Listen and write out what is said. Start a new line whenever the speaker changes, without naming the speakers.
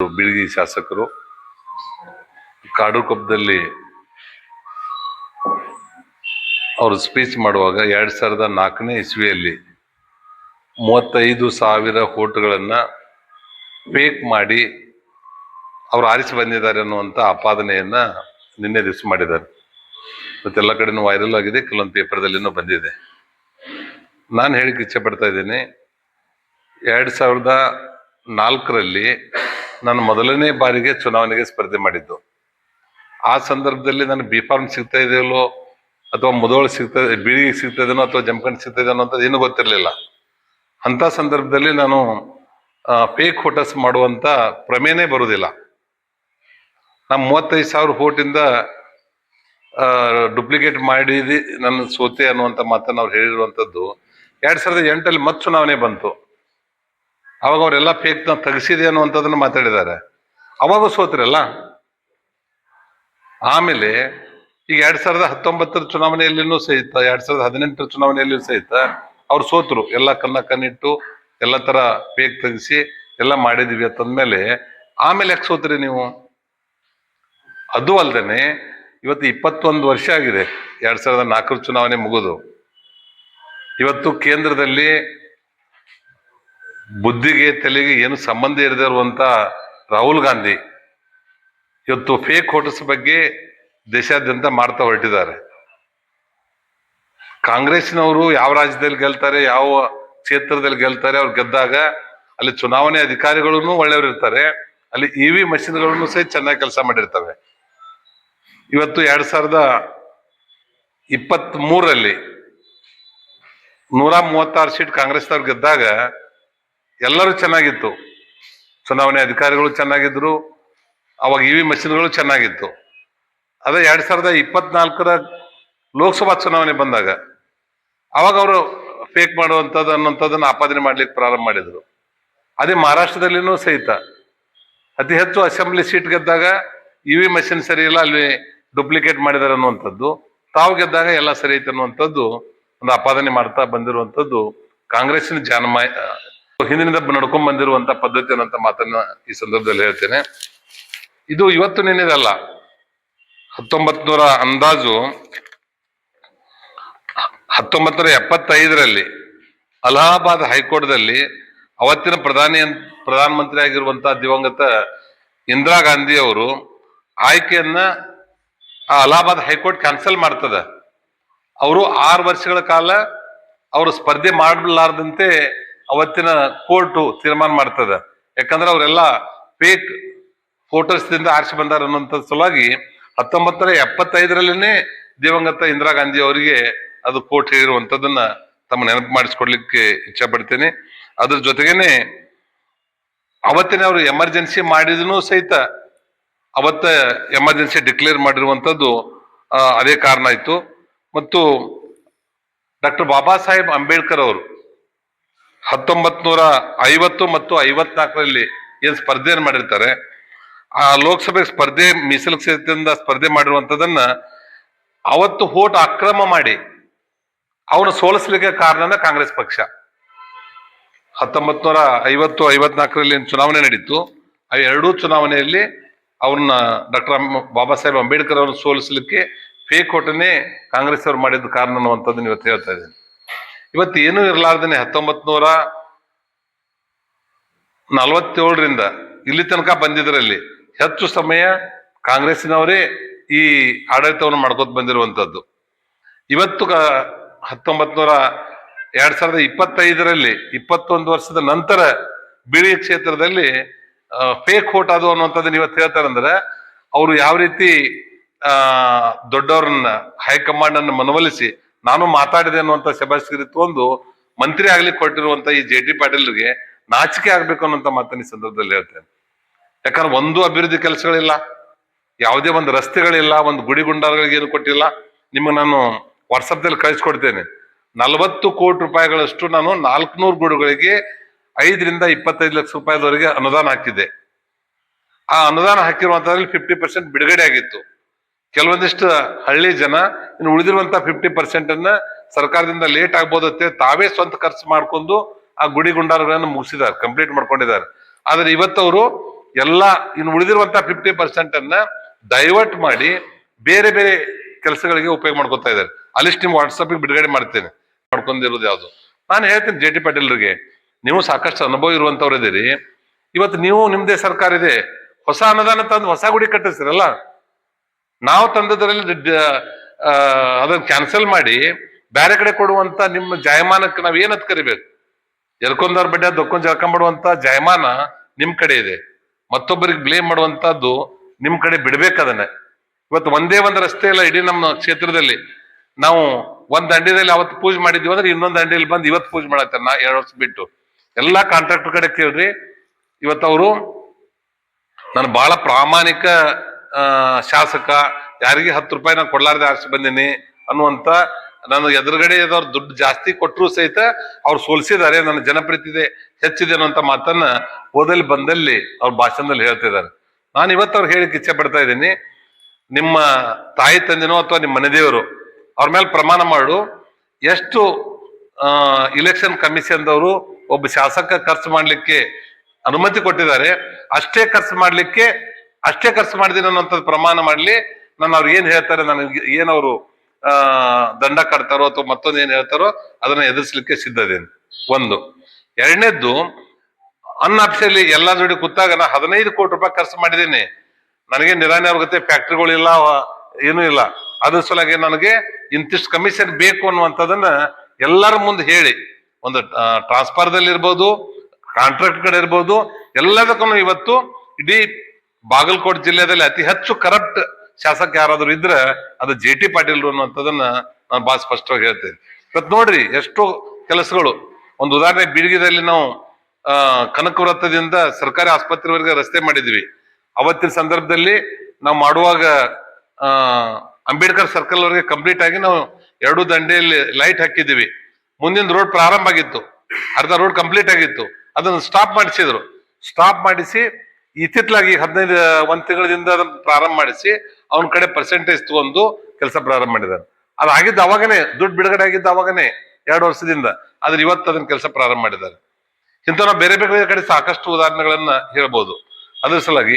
ಬೀಳಗಿ ಶಾಸಕರು. ಕಾಡುಕೊಪ್ಪದಲ್ಲಿ ಅವರು ಸ್ಪೀಚ್ ಮಾಡುವಾಗ ಎರಡ್ ಸಾವಿರದ ನಾಲ್ಕನೇ ಇಸ್ವಿಯಲ್ಲಿ ಮೂವತ್ತೈದು ಸಾವಿರ ಓಟುಗಳನ್ನ ಫೇಕ್ ಮಾಡಿ ಅವ್ರು ಆರಿಸಿ ಬಂದಿದ್ದಾರೆ ಅನ್ನುವಂಥ ಆಪಾದನೆಯನ್ನ ನಿನ್ನೆ ದಿವಸ ಮಾಡಿದ್ದಾರೆ. ಮತ್ತೆಲ್ಲ ಕಡೆನೂ ವೈರಲ್ ಆಗಿದೆ, ಕೆಲವೊಂದು ಪೇಪರ್ದಲ್ಲಿನೂ ಬಂದಿದೆ. ನಾನು ಹೇಳಿಕ್ಕೆ ಇಚ್ಛೆ ಪಡ್ತಾ ಇದ್ದೀನಿ, ಎರಡು ಸಾವಿರದ ನಾಲ್ಕರಲ್ಲಿ ನಾನು ಮೊದಲನೇ ಬಾರಿಗೆ ಚುನಾವಣೆಗೆ ಸ್ಪರ್ಧೆ ಮಾಡಿದ್ದು. ಆ ಸಂದರ್ಭದಲ್ಲಿ ನಾನು ಬಿ ಫಾರ್ಮ್ ಸಿಗ್ತಾ ಇದೆಯಲ್ಲೋ ಅಥವಾ ಮೊದಲು ಸಿಗ್ತಾ ಬೀಳಿಗೆ ಸಿಗ್ತಾ ಇದೆನೋ, ಅಥವಾ ಜಮಖಂಡ್ ಸಿಗ್ತಾ ಇದೆನೋ ಅಂತ ಏನು ಗೊತ್ತಿರಲಿಲ್ಲ. ಅಂಥ ಸಂದರ್ಭದಲ್ಲಿ ನಾನು ಫೇಕ್ ಫೋಟೋಸ್ ಮಾಡುವಂಥ ಪ್ರಮೇಯನೇ ಬರುವುದಿಲ್ಲ ನಾನು ಮೂವತ್ತೈದು ಸಾವಿರ ಫೋಟಿಂದ ಡುಪ್ಲಿಕೇಟ್ ಮಾಡಿದಿ ನನ್ನ ಸೋತೆ ಅನ್ನುವಂಥ ಮಾತನ್ನು ಅವ್ರು ಹೇಳಿರುವಂಥದ್ದು. ಎರಡು ಸಾವಿರದ ಎಂಟಲ್ಲಿ ಮತ್ತೆ ಚುನಾವಣೆ ಬಂತು. ಅವಾಗ ಅವರೆಲ್ಲ ಫೇಕ್ನ ತೆಗೆಸಿದೆ ಅನ್ನುವಂಥದ್ದನ್ನ ಮಾತಾಡಿದ್ದಾರೆ. ಅವಾಗ ಸೋತ್ರಲ್ಲ? ಆಮೇಲೆ ಈಗ ಎರಡ್ ಸಾವಿರದ ಹತ್ತೊಂಬತ್ತರ ಚುನಾವಣೆಯಲ್ಲಿನೂ ಸಹಿತ, ಎರಡ್ ಸಾವಿರದ ಹದಿನೆಂಟರ ಚುನಾವಣೆಯಲ್ಲಿಯೂ ಸಹಿತ ಅವ್ರು ಸೋತರು. ಎಲ್ಲ ಕನ್ನ ಕಣ್ಣಿಟ್ಟು, ಎಲ್ಲ ತರ ಫೇಕ್ ತೆಗೆಸಿ, ಎಲ್ಲ ಮಾಡಿದ್ವಿ ಅಂತಂದ್ಮೇಲೆ ಆಮೇಲೆ ಯಾಕೆ ಸೋತ್ರಿ ನೀವು? ಅದು ಅಲ್ದೇನೆ ಇವತ್ತು ಇಪ್ಪತ್ತೊಂದು ವರ್ಷ ಆಗಿದೆ, ಎರಡ್ ಸಾವಿರದ ನಾಲ್ಕರ ಚುನಾವಣೆ ಮುಗಿದು. ಇವತ್ತು ಕೇಂದ್ರದಲ್ಲಿ ಬುದ್ಧಿಗೆ ತಲೆಗೆ ಏನು ಸಂಬಂಧ ಇರದೇ ಇರುವಂತ ರಾಹುಲ್ ಗಾಂಧಿ ಇವತ್ತು ಫೇಕ್ ವೋಟರ್ಸ್ ಬಗ್ಗೆ ದೇಶಾದ್ಯಂತ ಮಾಡ್ತಾ ಹೊರಟಿದ್ದಾರೆ. ಕಾಂಗ್ರೆಸ್ನವರು ಯಾವ ರಾಜ್ಯದಲ್ಲಿ ಗೆಲ್ತಾರೆ, ಯಾವ ಕ್ಷೇತ್ರದಲ್ಲಿ ಗೆಲ್ತಾರೆ, ಅವ್ರು ಗೆದ್ದಾಗ ಅಲ್ಲಿ ಚುನಾವಣೆ ಅಧಿಕಾರಿಗಳು ಒಳ್ಳೆಯವರು ಇರ್ತಾರೆ, ಅಲ್ಲಿ ಇ ವಿ ಮಷಿನ್ಗಳನ್ನು ಸಹ ಚೆನ್ನಾಗಿ ಕೆಲಸ ಮಾಡಿರ್ತವೆ. ಇವತ್ತು ಎರಡ್ ಸಾವಿರದ ಇಪ್ಪತ್ತ್ ಮೂರರಲ್ಲಿ ನೂರ ಮೂವತ್ತಾರು ಸೀಟ್ ಕಾಂಗ್ರೆಸ್ನವ್ರು ಗೆದ್ದಾಗ ಎಲ್ಲರೂ ಚೆನ್ನಾಗಿತ್ತು. ಚುನಾವಣೆ ಅಧಿಕಾರಿಗಳು ಚೆನ್ನಾಗಿದ್ರು. ಅವಾಗ ಇ ವಿ ಮಷಿನ್ಗಳು ಚೆನ್ನಾಗಿತ್ತು. ಅದೇ ಎರಡ್ ಸಾವಿರದ ಇಪ್ಪತ್ನಾಲ್ಕರ ಲೋಕಸಭಾ ಚುನಾವಣೆ ಬಂದಾಗ, ಅವಾಗ ಅವರು ಫೇಕ್ ಮಾಡುವಂಥದ್ದು ಅನ್ನೋಂಥದ್ದನ್ನ ಆಪಾದನೆ ಮಾಡ್ಲಿಕ್ಕೆ ಪ್ರಾರಂಭ ಮಾಡಿದ್ರು. ಅದೇ ಮಹಾರಾಷ್ಟ್ರದಲ್ಲಿನೂ ಸಹಿತ. ಅತಿ ಹೆಚ್ಚು ಅಸೆಂಬ್ಲಿ ಸೀಟ್ ಗೆದ್ದಾಗ ಇ ವಿ ಮಷಿನ್ ಸರಿ ಇಲ್ಲ, ಅಲ್ಲಿ ಡುಪ್ಲಿಕೇಟ್ ಮಾಡಿದಾರೆ ಅನ್ನುವಂಥದ್ದು. ತಾವು ಗೆದ್ದಾಗ ಎಲ್ಲ ಸರಿ ಐತೆ ಅನ್ನುವಂಥದ್ದು ಒಂದು ಆಪಾದನೆ ಮಾಡ್ತಾ ಬಂದಿರುವಂಥದ್ದು ಕಾಂಗ್ರೆಸ್ಸಿನ ಜಾನಮಾಯ ಹಿಂದಿನಿಂದ ನಡ್ಕೊಂಡ್ ಬಂದಿರುವಂತ ಪದ್ಧತಿ ಅನ್ನೋಂಥ ಮಾತನ್ನ ಈ ಸಂದರ್ಭದಲ್ಲಿ ಹೇಳ್ತೇನೆ. ಇದು ಇವತ್ತು ನಿನ್ನೆದಲ್ಲ. ಹತ್ತೊಂಬತ್ ಅಂದಾಜು ಹತ್ತೊಂಬತ್ತು ನೂರ ಎಪ್ಪತ್ತೈದರಲ್ಲಿ ಅಲಹಾಬಾದ್ ಹೈಕೋರ್ಟ್ದಲ್ಲಿ ಅವತ್ತಿನ ಪ್ರಧಾನಿ ಪ್ರಧಾನಮಂತ್ರಿ ಆಗಿರುವಂತಹ ದಿವಂಗತ ಇಂದಿರಾ ಗಾಂಧಿ ಅವರು ಆಯ್ಕೆಯನ್ನ ಆ ಅಲಹಾಬಾದ್ ಹೈಕೋರ್ಟ್ ಕ್ಯಾನ್ಸಲ್ ಮಾಡ್ತದ. ಅವರು ಆರು ವರ್ಷಗಳ ಕಾಲ ಅವರು ಸ್ಪರ್ಧೆ ಮಾಡಲಾರ್ದಂತೆ ಅವತ್ತಿನ ಕೋರ್ಟು ತೀರ್ಮಾನ ಮಾಡ್ತದೆ. ಯಾಕಂದ್ರೆ ಅವರೆಲ್ಲ ಫೇಕ್ ಫೋಟೋಸ್ದಿಂದ ಆರಿಸಿ ಬಂದಾರ ಅನ್ನೋಂಥ ಸಲುವಾಗಿ ಹತ್ತೊಂಬತ್ತರ ಎಪ್ಪತ್ತೈದರಲ್ಲೇ ಎಪ್ಪತ್ತೈದರಲ್ಲಿನೇ ದಿವಂಗತ ಇಂದಿರಾ ಗಾಂಧಿ ಅವರಿಗೆ ಅದು ಕೋರ್ಟ್ ಹೇಳಿರುವಂಥದ್ದನ್ನು ತಮ್ಮ ನೆನಪು ಮಾಡಿಸ್ಕೊಡ್ಲಿಕ್ಕೆ ಇಚ್ಛೆ ಪಡ್ತೇನೆ. ಅದ್ರ ಜೊತೆಗೇನೆ ಅವತ್ತಿನ ಅವರು ಎಮರ್ಜೆನ್ಸಿ ಮಾಡಿದನು ಸಹಿತ ಅವತ್ತ ಎಮರ್ಜೆನ್ಸಿ ಡಿಕ್ಲೇರ್ ಮಾಡಿರುವಂಥದ್ದು ಅದೇ ಕಾರಣ ಆಯ್ತು. ಮತ್ತು ಡಾಕ್ಟರ್ ಬಾಬಾ ಸಾಹೇಬ್ ಅಂಬೇಡ್ಕರ್ ಅವರು ಹತ್ತೊಂಬತ್ ನೂರ ಐವತ್ತು ಮತ್ತು ಐವತ್ನಾಲ್ಕರಲ್ಲಿ ಏನ್ ಸ್ಪರ್ಧೆಯನ್ನು ಮಾಡಿರ್ತಾರೆ. ಆ ಲೋಕಸಭೆ ಸ್ಪರ್ಧೆ ಮೀಸಲು ಕ್ಷೇತ್ರದಿಂದ ಸ್ಪರ್ಧೆ ಮಾಡಿರುವಂತದನ್ನ ಅವತ್ತು ಹೋಟ್ ಅಕ್ರಮ ಮಾಡಿ ಅವನು ಸೋಲಿಸ್ಲಿಕ್ಕೆ ಕಾರಣನ ಕಾಂಗ್ರೆಸ್ ಪಕ್ಷ. ಹತ್ತೊಂಬತ್ ನೂರ ಐವತ್ತು ಐವತ್ನಾಲ್ಕರಲ್ಲಿ ಚುನಾವಣೆ ನಡೀತು. ಆ ಎರಡೂ ಚುನಾವಣೆಯಲ್ಲಿ ಅವನ್ನ ಡಾಕ್ಟರ್ ಬಾಬಾ ಸಾಹೇಬ್ ಅಂಬೇಡ್ಕರ್ ಅವ್ರನ್ನ ಸೋಲಿಸಲಿಕ್ಕೆ ಫೇಕ್ ಓಟನ್ನೇ ಕಾಂಗ್ರೆಸ್ ಅವರು ಮಾಡಿದ ಕಾರಣ ಅನ್ನುವಂಥದ್ದು ಇವತ್ತು ಹೇಳ್ತಾ ಇದ್ದೀನಿ. ಇವತ್ತು ಏನೂ ಇರಲಾರ್ದೇನೆ ಹತ್ತೊಂಬತ್ ನೂರ ನಲವತ್ತೇಳರಿಂದ ಇಲ್ಲಿ ತನಕ ಬಂದಿದ್ರಲ್ಲಿ. ಹೆಚ್ಚು ಸಮಯ ಕಾಂಗ್ರೆಸ್ಸಿನವರೇ ಈ ಆಡಳಿತವನ್ನು ಮಾಡ್ಕೊತ ಬಂದಿರುವಂತದ್ದು. ಇವತ್ತು ಹತ್ತೊಂಬತ್ ನೂರ ಎರಡ್ ಸಾವಿರದ ಇಪ್ಪತ್ತೈದರಲ್ಲಿ, ಇಪ್ಪತ್ತೊಂದು ವರ್ಷದ ನಂತರ ಬಿಳಿ ಕ್ಷೇತ್ರದಲ್ಲಿ ಫೇಕ್ ಓಟ್ ಅದು ಅನ್ನುವಂಥದ್ದನ್ನ ಇವತ್ತು ಹೇಳ್ತಾರಂದ್ರೆ, ಅವರು ಯಾವ ರೀತಿ ದೊಡ್ಡವ್ರನ್ನ ಹೈಕಮಾಂಡ್ ಅನ್ನು ಮನವೊಲಿಸಿ ನಾನು ಮಾತಾಡಿದೆ ಅನ್ನುವಂತ ಶಬಾಷ್ಗಿರಿ ತೊಂದು ಮಂತ್ರಿ ಆಗ್ಲಿ ಕೊಟ್ಟಿರುವಂತ ಈ ಜೆ ಟಿ ಪಾಟೀಲ್ಗೆ ನಾಚಿಕೆ ಆಗ್ಬೇಕು ಅನ್ನುವಂತ ಮಾತನ್ನ ಈ ಸಂದರ್ಭದಲ್ಲಿ ಹೇಳ್ತೇನೆ. ಯಾಕಂದ್ರೆ ಒಂದು ಅಭಿವೃದ್ಧಿ ಕೆಲಸಗಳಿಲ್ಲ, ಯಾವುದೇ ಒಂದು ರಸ್ತೆಗಳಿಲ್ಲ, ಒಂದು ಗುಡಿ ಗುಂಡಾರಗಳಿಗೆ ಏನು ಕೊಟ್ಟಿಲ್ಲ. ನಿಮಗೆ ನಾನು ವಾಟ್ಸಪ್ದಲ್ಲಿ ಕಳಿಸ್ಕೊಡ್ತೇನೆ. ನಲವತ್ತು ಕೋಟಿ ರೂಪಾಯಿಗಳಷ್ಟು ನಾನು ನಾಲ್ಕುನೂರು ಗುಡಿಗಳಿಗೆ ಐದರಿಂದ ಇಪ್ಪತ್ತೈದು ಲಕ್ಷ ರೂಪಾಯಿದವರೆಗೆ ಅನುದಾನ ಹಾಕಿದ್ದೆ. ಆ ಅನುದಾನ ಹಾಕಿರುವಂತದ್ರಲ್ಲಿ ಫಿಫ್ಟಿ ಪರ್ಸೆಂಟ್ ಬಿಡುಗಡೆ ಆಗಿತ್ತು. ಕೆಲವೊಂದಿಷ್ಟು ಹಳ್ಳಿ ಜನ ಇನ್ನು ಉಳಿದಿರುವಂತ ಫಿಫ್ಟಿ ಪರ್ಸೆಂಟ್ ಅನ್ನ ಸರ್ಕಾರದಿಂದ ಲೇಟ್ ಆಗ್ಬೋದತ್ತೆ, ತಾವೇ ಸ್ವಂತ ಖರ್ಚು ಮಾಡ್ಕೊಂಡು ಆ ಗುಡಿ ಗುಂಡಾರಗಳನ್ನು ಮುಗಿಸಿದ್ದಾರೆ ಕಂಪ್ಲೀಟ್ ಮಾಡ್ಕೊಂಡಿದ್ದಾರೆ. ಆದ್ರೆ ಇವತ್ತವರು ಎಲ್ಲ ಇನ್ನು ಉಳಿದಿರುವಂತ ಫಿಫ್ಟಿ ಪರ್ಸೆಂಟ್ ಅನ್ನ ಡೈವರ್ಟ್ ಮಾಡಿ ಬೇರೆ ಬೇರೆ ಕೆಲಸಗಳಿಗೆ ಉಪಯೋಗ ಮಾಡ್ಕೊತಾ ಇದ್ದಾರೆ. ಅಲ್ಲಿಷ್ಟು ನಿಮ್ ವಾಟ್ಸಪ್ ಬಿಡುಗಡೆ ಮಾಡ್ತೇನೆ. ಮಾಡ್ಕೊಂಡಿರೋದು ಯಾವುದು? ನಾನು ಹೇಳ್ತೀನಿ ಜೆ ಟಿ ಪಾಟೀಲ್ರಿಗೆ ನೀವು ಸಾಕಷ್ಟು ಅನುಭವ ಇರುವಂತವ್ರು ಇದೀರಿ ಇವತ್ತು ನೀವು ನಿಮ್ದೇ ಸರ್ಕಾರ ಇದೆ, ಹೊಸ ಅನುದಾನ ತಂದು ಹೊಸ ಗುಡಿ ಕಟ್ಟಿಸ್ತಿರಲ್ಲ ನಾವು ತಂದದ್ರಲ್ಲಿ ಅದನ್ನ ಕ್ಯಾನ್ಸಲ್ ಮಾಡಿ ಬೇರೆ ಕಡೆ ಕೊಡುವಂತ ನಿಮ್ಮ ಜಾಯಮಾನಕ್ಕೆ ನಾವ್ ಏನತ್ ಕರಿಬೇಕು? ಬಡ್ಯಾ ಬಡ್ಡೆ ದೊಕ್ಕೊಂದ್ ಜಳ್ಕೊಂಡ್ಬಿಡುವಂತ ಜಾಯಮಾನ ನಿಮ್ ಕಡೆ ಇದೆ. ಮತ್ತೊಬ್ಬರಿಗೆ ಬ್ಲೇಮ್ ಮಾಡುವಂತದ್ದು ನಿಮ್ ಕಡೆ ಬಿಡ್ಬೇಕು ಅದನ್ನ. ಇವತ್ತು ಒಂದೇ ಒಂದು ರಸ್ತೆ ಇಲ್ಲ ಇಡೀ ನಮ್ಮ ಕ್ಷೇತ್ರದಲ್ಲಿ. ನಾವು ಒಂದ್ ದಂಡಿದಲ್ಲಿ ಅವತ್ತು ಪೂಜೆ ಮಾಡಿದ್ವಿ ಅಂದ್ರೆ ಇನ್ನೊಂದ್ ದಂಡಿಯಲ್ಲಿ ಬಂದು ಇವತ್ತು ಪೂಜೆ ಮಾಡತ್ತಾರೆ ನಾ ಎರಡು ವರ್ಷ ಬಿಟ್ಟು. ಎಲ್ಲಾ ಕಾಂಟ್ರಾಕ್ಟರ್ ಕಡೆ ಕೇಳ್ರಿ ಇವತ್ತು ಅವರು ನಾನು ಬಹಳ ಪ್ರಾಮಾಣಿಕ ಶಾಸಕ, ಯಾರಿಗೆ ಹತ್ತು ರೂಪಾಯಿ ನಾನು ಕೊಡ್ಲಾರ್ದೆ ಆರಿಸಿ ಬಂದೀನಿ ಅನ್ನುವಂತ ನಾನು ಎದುರುಗಡೆ ಇದ್ದವ್ರು ದುಡ್ಡು ಜಾಸ್ತಿ ಕೊಟ್ಟರು ಸಹಿತ ಅವ್ರು ಸೋಲಿಸಿದ್ದಾರೆ, ನನ್ನ ಜನಪ್ರಿಯತೆ ಹೆಚ್ಚಿದೆ ಅನ್ನುವಂತ ಮಾತನ್ನ ಓದಲ್ಲಿ ಬಂದಲ್ಲಿ ಅವ್ರ ಭಾಷಣದಲ್ಲಿ ಹೇಳ್ತಿದ್ದಾರೆ. ನಾನು ಇವತ್ತು ಅವ್ರು ಹೇಳಿಕ್ಕೆ ಇಚ್ಛೆ ಪಡ್ತಾ ಇದ್ದೀನಿ, ನಿಮ್ಮ ತಾಯಿ ತಂದೆನೋ ಅಥವಾ ನಿಮ್ಮ ಮನೆದೇವರು, ಅವ್ರ ಮೇಲೆ ಪ್ರಮಾಣ ಮಾಡು, ಎಷ್ಟು ಇಲೆಕ್ಷನ್ ಕಮಿಷನ್ದವರು ಒಬ್ಬ ಶಾಸಕ ಖರ್ಚು ಮಾಡಲಿಕ್ಕೆ ಅನುಮತಿ ಕೊಟ್ಟಿದ್ದಾರೆ, ಅಷ್ಟೇ ಖರ್ಚು ಮಾಡ್ಲಿಕ್ಕೆ ಅಷ್ಟೇ ಖರ್ಚು ಮಾಡಿದೀನಿ ಅನ್ನೋಂಥದ್ದು ಪ್ರಮಾಣ ಮಾಡಲಿ. ನಾನು ಅವ್ರು ಏನ್ ಹೇಳ್ತಾರೆ, ನನಗೆ ಏನವರು ಆ, ದಂಡ ಕಟ್ತಾರೋ ಅಥವಾ ಮತ್ತೊಂದು ಏನ್ ಹೇಳ್ತಾರೋ ಅದನ್ನ ಎದುರಿಸಲಿಕ್ಕೆ ಸಿದ್ಧದೇನೆ. ಒಂದು. ಎರಡನೇದ್ದು ಅನ್ಅಫಿಷಿಯಲಿ ಎಲ್ಲಾ ಜೋಡಿ ಕೂತಾಗ ನಾ ಹದಿನೈದು ಕೋಟಿ ರೂಪಾಯಿ ಖರ್ಚು ಮಾಡಿದ್ದೀನಿ. ನನಗೆ ನಿರಾನವರ್ಗತೆ ಫ್ಯಾಕ್ಟ್ರಿಗಳಿಲ್ಲ ಏನೂ ಇಲ್ಲ. ಅದ್ರ ಸಲುವಾಗಿ ನನಗೆ ಇಂತಿಷ್ಟು ಕಮಿಷನ್ ಬೇಕು ಅನ್ನುವಂಥದ್ದನ್ನ ಎಲ್ಲರ ಮುಂದೆ ಹೇಳಿ. ಒಂದು ಟ್ರಾನ್ಸ್ಫರ್ದಲ್ಲಿ ಇರ್ಬೋದು ಕಾಂಟ್ರಾಕ್ಟ್ ಕಡೆ ಇರ್ಬೋದು, ಎಲ್ಲದಕ್ಕೂ ಇವತ್ತು ಇಡೀ ಬಾಗಲಕೋಟೆ ಜಿಲ್ಲೆಯಲ್ಲಿ ಅತಿ ಹೆಚ್ಚು ಕರಪ್ಟ್ ಶಾಸಕ ಯಾರಾದ್ರೂ ಇದ್ರೆ ಅದು ಜೆ ಟಿ ಪಾಟೀಲ್ ಅನ್ನುವಂಥದ್ದನ್ನ ನಾನು ಬಹಳ ಸ್ಪಷ್ಟವಾಗಿ ಹೇಳ್ತೇನೆ. ಇವತ್ತು ನೋಡ್ರಿ ಎಷ್ಟೋ ಕೆಲಸಗಳು. ಒಂದು ಉದಾಹರಣೆ ಬೀಳಿಗೆದಲ್ಲಿ ನಾವು ಕನಕ ವೃತ್ತದಿಂದ ಸರ್ಕಾರಿ ಆಸ್ಪತ್ರೆವರೆಗೆ ರಸ್ತೆ ಮಾಡಿದ್ವಿ. ಅವತ್ತಿನ ಸಂದರ್ಭದಲ್ಲಿ ನಾವು ಮಾಡುವಾಗ ಅಂಬೇಡ್ಕರ್ ಸರ್ಕಲ್ ವರೆಗೆ ಕಂಪ್ಲೀಟ್ ಆಗಿ ನಾವು ಎರಡು ದಂಡೆಯಲ್ಲಿ ಲೈಟ್ ಹಾಕಿದ್ದೀವಿ. ಮುಂದಿನ ರೋಡ್ ಪ್ರಾರಂಭ ಆಗಿತ್ತು. ಅರ್ಧ ರೋಡ್ ಕಂಪ್ಲೀಟ್ ಆಗಿತ್ತು. ಅದನ್ನು ಸ್ಟಾಪ್ ಮಾಡಿಸಿದ್ರು. ಸ್ಟಾಪ್ ಮಾಡಿಸಿ ಇತ್ತಿತ್ತಲಾಗಿ ಹದಿನೈದು, ಒಂದ್ ತಿಂಗಳಿಂದ ಪ್ರಾರಂಭ ಮಾಡಿಸಿ ಅವನ ಕಡೆ ಪರ್ಸೆಂಟೇಜ್ ತಗೊಂಡು ಕೆಲಸ ಪ್ರಾರಂಭ ಮಾಡಿದಾರೆ ಅದಾಗಿದ್ದು ಅವಾಗನೇ, ದುಡ್ಡು ಬಿಡುಗಡೆ ಆಗಿದ್ದ ಅವಾಗನೇ, ಎರಡು ವರ್ಷದಿಂದ. ಆದ್ರೆ ಇವತ್ತು ಅದನ್ನ ಕೆಲಸ ಪ್ರಾರಂಭ ಮಾಡಿದ್ದಾರೆ ಇಂಥ ನಾವು ಬೇರೆ ಬೇರೆ ಕಡೆ ಸಾಕಷ್ಟು ಉದಾಹರಣೆಗಳನ್ನ ಹೇಳ್ಬೋದು. ಅದ್ರ ಸಲುವಾಗಿ